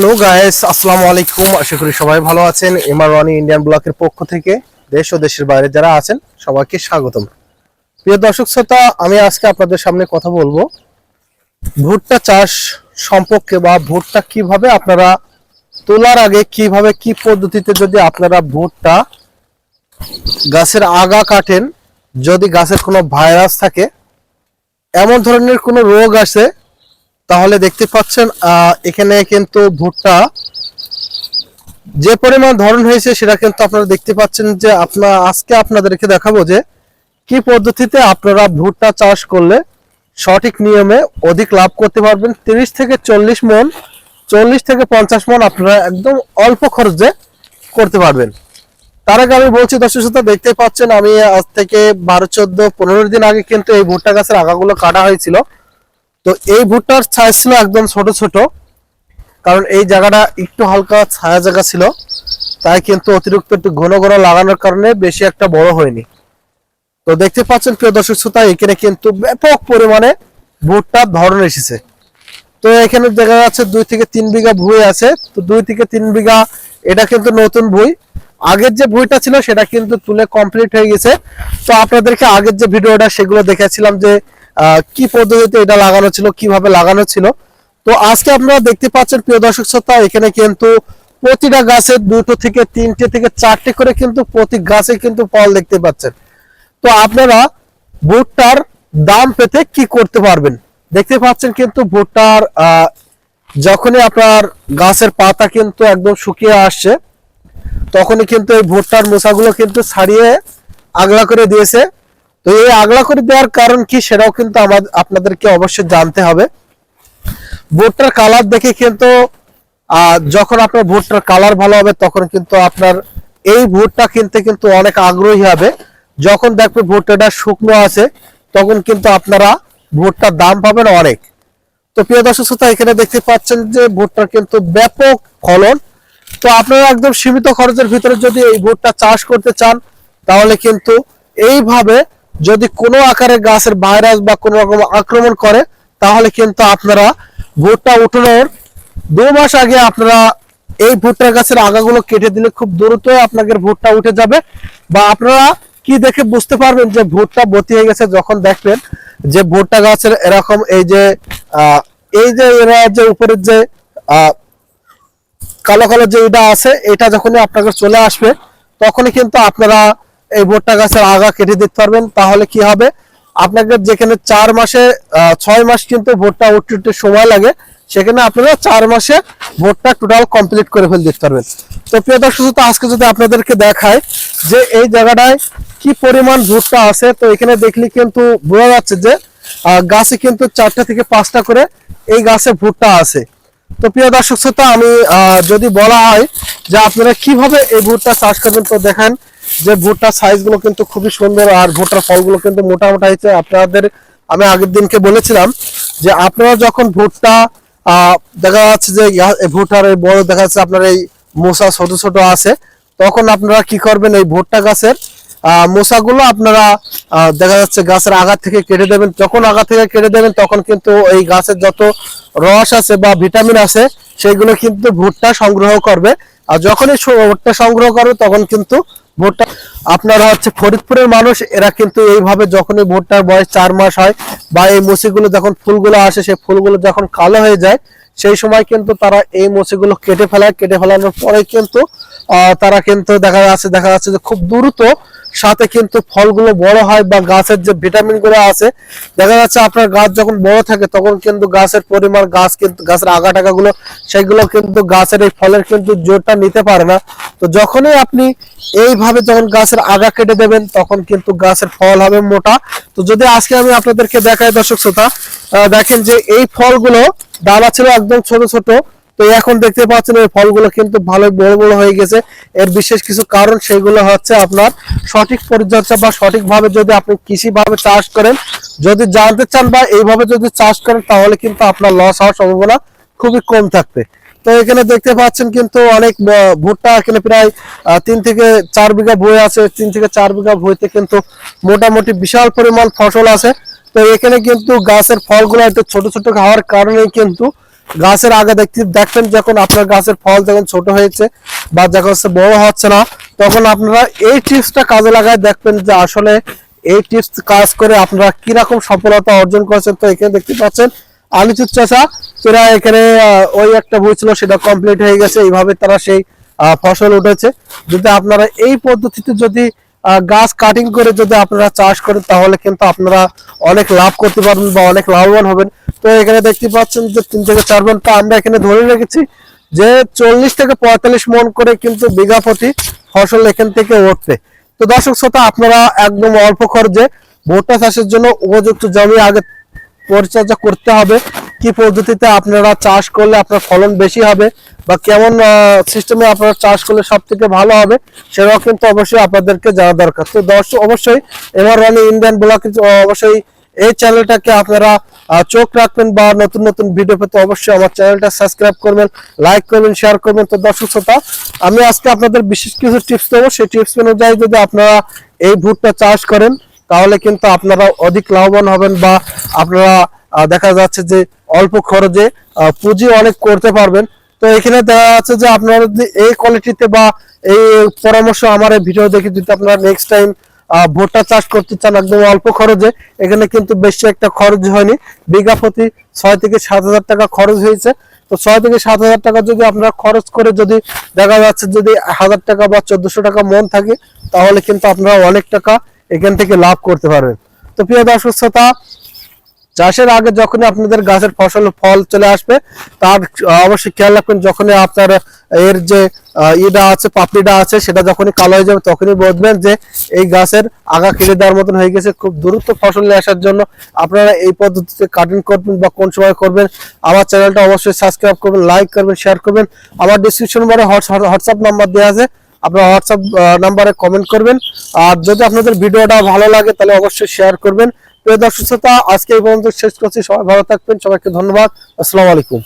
Hello guys আসসালামু আলাইকুম। আশা করি সবাই ভালো আছেন। এমআর রনি ইন্ডিয়ান ব্লকের পক্ষ থেকে দেশ ও দেশের বাইরে যারা আছেন, সবাইকে স্বাগতম। প্রিয় দর্শক শ্রোতা, আমি আজকে আপনাদের সামনে কথা বলব। ভুট্টা চাষ সম্পর্কে বা ভুট্টা কীভাবে আপনারা তোলার আগে, কীভাবে কি পদ্ধতিতে যদি আপনারা ভুট্টা গাছের আগা কাটেন, যদি গাছের কোনো ভাইরাস থাকে, এমন ধরনের কোনো রোগ আসে তাহলে দেখতে পাচ্ছেন এখানে কিন্তু ভুট্টা যে পরিমাণ ধরন হয়েছে সেটা কিন্তু আপনারা দেখতে পাচ্ছেন যে আপনার আজকে আপনাদেরকে দেখাবো যে কি পদ্ধতিতে আপনারা ভুট্টা চাষ করলে সঠিক নিয়মে অধিক লাভ করতে পারবেন। তিরিশ থেকে চল্লিশ মন, চল্লিশ থেকে পঞ্চাশ মন আপনারা একদম অল্প খরচে করতে পারবেন। তার আগে আমি বলছি দর্শক শ্রোতা দেখতে পাচ্ছেন আমি আজ থেকে বারো, চোদ্দ, পনেরো দিন আগে কিন্তু এই ভুট্টা গাছের আগাগুলো কাটা হয়েছিল। তো এই ভুট্টার সাইজ ছিল একদম ছোট ছোট, কারণ এই জায়গাটা একটু হালকা ছায়া জায়গা ছিল। তাই কিন্তু অতিরিক্ত একটু ঘন ঘন লাগানোর কারণে বেশি একটা বড় হয়নি। তো দেখতে পাচ্ছেন প্রিয় দর্শক শ্রোতা, এখানে কিন্তু ব্যাপক পরিমাণে ভুট্টার ধরন এসেছে। তো এখানে দেখা যাচ্ছে দুই থেকে তিন বিঘা ভুঁই আছে। তো দুই থেকে তিন বিঘা, এটা কিন্তু নতুন ভুঁই। আগের যে ভুঁইটা ছিল, সেটা কিন্তু তুলে কমপ্লিট হয়ে গেছে। তো আপনাদেরকে আগের যে ভিডিওটা, সেগুলো দেখাচ্ছিলাম যে কি পদ্ধতিতে এটা লাগানো ছিল, কীভাবে লাগানো ছিল। তো আজকে আপনারা দেখতে পাচ্ছেন, প্রিয় দর্শক শ্রোতা, এখানে কিন্তু প্রতিটা গাছে দুটো থেকে তিনটে থেকে চারটে করে কিন্তু প্রতি গাছে কিন্তু ফল দেখতে পাচ্ছেন। তো আপনারা ভুট্টার দাম পেতে কি করতে পারবেন? দেখতে পাচ্ছেন কিন্তু ভুট্টার যখনই আপনার গাছের পাতা কিন্তু একদম শুকিয়ে আসছে, তখনই কিন্তু এই ভুট্টার মোসাগুলো কিন্তু ছাড়িয়ে আগলা করে দিয়েছে। তো এই আগলা করে দেওয়ার কারণ কি সেটাও কিন্তু আমাদের আপনাদেরকে অবশ্যই জানতে হবে। ভুট্টার কালার দেখে কিন্তু যখন আপনার ভুট্টার কালার ভালো হবে, তখন কিন্তু আপনার এই ভুট্টা কিনতে কিন্তু অনেক আগ্রহী হবে। যখন দেখবে ভুট্টাটা শুকনো আছে, তখন কিন্তু আপনারা ভুট্টার দাম পাবেন অনেক। তো প্রিয় দর্শক শ্রোতা, এখানে দেখতে পাচ্ছেন যে ভুট্টার কিন্তু ব্যাপক ফলন। তো আপনারা একদম সীমিত খরচের ভিতরে যদি এই ভুট্টা চাষ করতে চান, তাহলে কিন্তু এইভাবে যদি কোনো আকারে গাছের ভাইরাস বা কোনো রকম আক্রমণ করে, তাহলে কিন্তু আপনারা ভুট্টা উঠানোর দু মাস আগে আপনারা এই ভুট্টা গাছের আগাগুলো কেটে দিলে খুব দ্রুত আপনাদের ভুট্টা উঠে যাবে। বা আপনারা কি দেখে বুঝতে পারবেন যে ভুট্টা বতি হয়ে গেছে যখন দেখবেন যে ভুট্টা গাছের এরকম এই যে এই যে এরা যে উপরের যে কালো কালো যে এটা আছে, এটা যখনই আপনাকে চলে আসবে, তখনই কিন্তু আপনারা এই ভুট্টা গাছের আগা কেটে দিতে পারবেন তাহলে কি হবে? আপনাকে যেখানে চার মাসে ছয় মাস কিন্তু ভুট্টা উঠতে উঠতে সময় লাগে সেখানে আপনারা চার মাসে ভুট্টা টোটাল কমপ্লিট করে ফেলে দিতে পারবেন। তো প্রিয় দর্শক শ্রোতা, আজকে যদি আপনাদেরকে দেখায় যে এই জায়গাটায় কি পরিমাণ ভুট্টা আছে তো এখানে দেখলে কিন্তু বোঝা যাচ্ছে যে গাছে কিন্তু চারটা থেকে পাঁচটা করে এই গাছে ভুট্টা আছে। তো প্রিয় দর্শক শ্রোতা আমি যদি বলা হয় যে আপনারা কীভাবে এই ভুট্টা চাষ করবেন তো দেখেন যে ভুট্টার সাইজগুলো কিন্তু খুবই সুন্দর আর ভুট্টার ফলগুলো কিন্তু মোটা মোটা হয়েছে আপনাদের আমি আগের দিনকে বলেছিলাম যে আপনারা যখন ভুট্টা দেখা যাচ্ছে যে ভুট্টার এই বড় দেখা যাচ্ছে আপনার এই মোসা ছোট ছোট আছে তখন আপনারা কি করবেন এই ভুট্টা গাছের আহ, মোসাগুলো আপনারা দেখা যাচ্ছে গাছের আগা থেকে কেটে দেবেন। যখন আগা থেকে কেটে দেবেন তখন কিন্তু এই গাছের যত রস আছে বা ভিটামিন আছে সেগুলো কিন্তু ভুট্টা সংগ্রহ করবে। আর যখনই ভুট্টা সংগ্রহ করবে, তখন কিন্তু ভুট্টা আপনারা হচ্ছে ফরিদপুরের মানুষ, এরা কিন্তু এইভাবে যখনই ভুট্টার বয়স চার মাস হয় বা এই মুসিগুলো যখন ফুলগুলো আসে, সেই ফুলগুলো যখন কালো হয়ে যায়, সেই সময় কিন্তু তারা এই মুসিগুলো কেটে ফেলায়। কেটে ফেলানোর পরে কিন্তু তারা কিন্তু দেখা যাচ্ছে দেখা যাচ্ছে যে খুব দ্রুত সাথে কিন্তু ফলগুলো বড় হয় বা গাছের যে ভিটামিনগুলো আছে, দেখা যাচ্ছে আপনার গাছ যখন বড় থাকে তখন কিন্তু গাছের পরিমাণ, গাছ কিন্তু, গাছের আগা টাকা গুলো সেগুলো কিন্তু গাছের এই ফলের কিন্তু জোরটা নিতে পারে না। তো যখনই আপনি এইভাবে যখন গাছের আগা কেটে দেবেন, তখন কিন্তু গাছের ফল হবে মোটা। তো যদি আজকে আমি আপনাদেরকে দেখাই দর্শক শ্রোতা দেখেন যে এই ফলগুলো দানা ছিল একদম ছোট ছোট। তো এখন দেখতে পাচ্ছেন এই ফলগুলো কিন্তু ভালো বড় বড় হয়ে গেছে। এর বিশেষ কিছু কারণ সেগুলো হচ্ছে আপনার সঠিক পরিচর্যা বা সঠিকভাবে যদি আপনি কৃষি ভাবে চাষ করেন, যদি জানতে চান বা এইভাবে যদি চাষ করেন, তাহলে কিন্তু আপনার লস হওয়ার সম্ভাবনা খুবই কম থাকবে। তো এখানে দেখতে পাচ্ছেন কিন্তু অনেক ভুট্টা এখানে প্রায় তিন থেকে চার বিঘা বই আছে। তিন থেকে চার বিঘা বইতে কিন্তু মোটামুটি বিশাল পরিমাণ ফসল আছে। তো এখানে কিন্তু গাছের ফলগুলো একটু ছোট ছোট খাওয়ার কারণে কিন্তু গাছের আগে দেখতে দেখবেন যখন আপনার গাছের ফল যখন ছোট হয়েছে বা যখন বড় হচ্ছে না, তখন আপনারা এই টিপসটা কাজে লাগায় দেখবেন যে আসলে এই টিপস কাজ করে আপনারা কীরকম সফলতা অর্জন করেছেন। তো এখানে দেখতে পাচ্ছেন আলিচুর চাষা তোরা এখানে ওই একটা বই ছিল, সেটা কমপ্লিট হয়ে গেছে। এইভাবে তারা সেই ফসল উঠেছে। যদি আপনারা এই পদ্ধতিতে যদি গাছ কাটিং করে যদি আপনারা চাষ করেন, তাহলে কিন্তু আপনারা অনেক লাভ করতে পারবেন বা অনেক লাভবান হবেন। তো এখানে দেখতে পাচ্ছেন যে তিন থেকে চার মন তা আমরা এখানে ধরে রেখেছি। যে চল্লিশ থেকে পঁয়তাল্লিশ মন করে কিন্তু বিঘা প্রতি ফসল এখান থেকে উঠবে। তো দর্শক শ্রোতা, আপনারা একদম অল্প খরচে ভুট্টা চাষের জন্য উপযুক্ত জমি আগে পরিচর্যা করতে হবে। কি পদ্ধতিতে আপনারা চাষ করলে আপনার ফলন বেশি হবে বা কেমন সিস্টেমে আপনারা চাষ করলে সব থেকে ভালো হবে, সেটাও কিন্তু অবশ্যই আপনাদেরকে জানা দরকার। তো দর্শক, অবশ্যই এবার রানি ইন্ডিয়ান ব্লক অবশ্যই এই চ্যানেলটাকে আপনারা আহ, চোখ রাখবেন বা নতুন নতুন ভিডিও পেতে অবশ্যই আমার চ্যানেলটা সাবস্ক্রাইব করবেন লাইক করবেন শেয়ার করবেন। তো দর্শক শ্রোতা আমি আজকে আপনাদের বিশেষ কিছু টিপস দেবো। সেই টিপস অনুযায়ী যদি আপনারা এই ভুট্টা চাষ করেন তাহলে কিন্তু আপনারা অধিক লাভবান হবেন বা আপনারা দেখা যাচ্ছে যে অল্প খরচে পুঁজি অনেক করতে পারবেন। তো এখানে দেখা যাচ্ছে যে আপনারা যদি এই কোয়ালিটিতে বা এই পরামর্শ আমার এই ভিডিও দেখে যদি আপনারা নেক্সট টাইম ভুট্টা চাষ করতে চান একদম অল্প খরচে, এখানে কিন্তু বেশি একটা খরচ হয়নি। বিঘা প্রতি ছয় থেকে সাত হাজার টাকা খরচ হয়েছে। তো ছয় থেকে সাত হাজার টাকা যদি আপনারা খরচ করে যদি দেখা যাচ্ছে যদি হাজার টাকা বা চোদ্দশো টাকা মন থাকে, তাহলে কিন্তু আপনারা অনেক টাকা এখান থেকে লাভ করতে পারবেন। তো প্রিয় দর্শক শ্রোতা, চাষের আগে যখনই আপনাদের গাছের ফসল, ফল চলে আসবে, তার অবশ্যই খেয়াল রাখবেন, যখনই আপনার এর যে ইটা আছে, পাপড়িটা আছে, সেটা যখনই কালো হয়ে যাবে তখনই বুঝবেন যে এই গাছের আগা কেটে দেওয়ার মতন হয়ে গেছে। খুব দ্রুত ফসল নিয়ে আসার জন্য আপনারা এই পদ্ধতিতে কাটিং করবেন বা কোন সময় করবেন, আমার চ্যানেলটা অবশ্যই সাবস্ক্রাইব করবেন লাইক করবেন শেয়ার করবেন। আমার ডিসক্রিপশন বারে হোয়াটসঅ্যাপ নাম্বার দেওয়া আছে, আপনারা হোয়াটসঅ্যাপ নাম্বারে কমেন্ট করবেন। আর যদি আপনাদের ভিডিওটা ভালো লাগে তাহলে অবশ্যই শেয়ার করবেন। প্রিয় দর্শক শ্রোতা, আজকে এই পর্যন্ত শেষ করছি। সবাই ভালো থাকবেন, সবাইকে ধন্যবাদ। আসসালামু আলাইকুম।